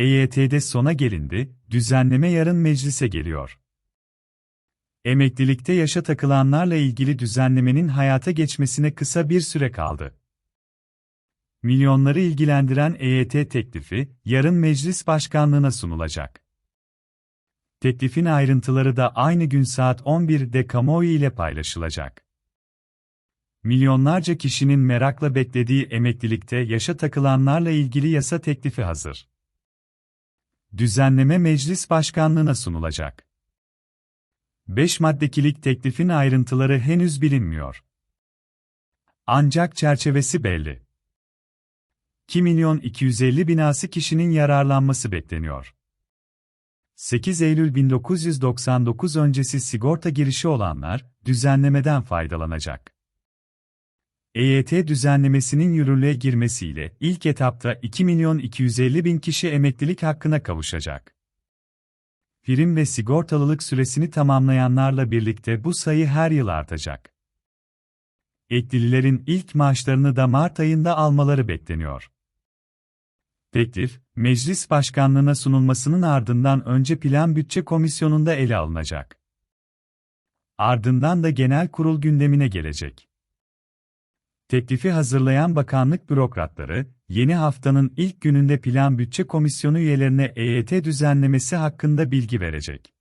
EYT'de sona gelindi, düzenleme yarın meclise geliyor. Emeklilikte yaşa takılanlarla ilgili düzenlemenin hayata geçmesine kısa bir süre kaldı. Milyonları ilgilendiren EYT teklifi, yarın meclis başkanlığına sunulacak. Teklifin ayrıntıları da aynı gün saat 11'de kamuoyu ile paylaşılacak. Milyonlarca kişinin merakla beklediği emeklilikte yaşa takılanlarla ilgili yasa teklifi hazır. Düzenleme meclis başkanlığına sunulacak. 5 maddekilik teklifin ayrıntıları henüz bilinmiyor. Ancak çerçevesi belli. 2 milyon 250 binası kişinin yararlanması bekleniyor. 8 Eylül 1999 öncesi sigorta girişi olanlar, düzenlemeden faydalanacak. EYT düzenlemesinin yürürlüğe girmesiyle ilk etapta 2 milyon 250 bin kişi emeklilik hakkına kavuşacak. Prim ve sigortalılık süresini tamamlayanlarla birlikte bu sayı her yıl artacak. Eklililerin ilk maaşlarını da Mart ayında almaları bekleniyor. Teklif, Meclis Başkanlığına sunulmasının ardından önce Plan Bütçe Komisyonu'nda ele alınacak. Ardından da genel kurul gündemine gelecek. Teklifi hazırlayan bakanlık bürokratları, yeni haftanın ilk gününde Plan Bütçe Komisyonu üyelerine EYT düzenlemesi hakkında bilgi verecek.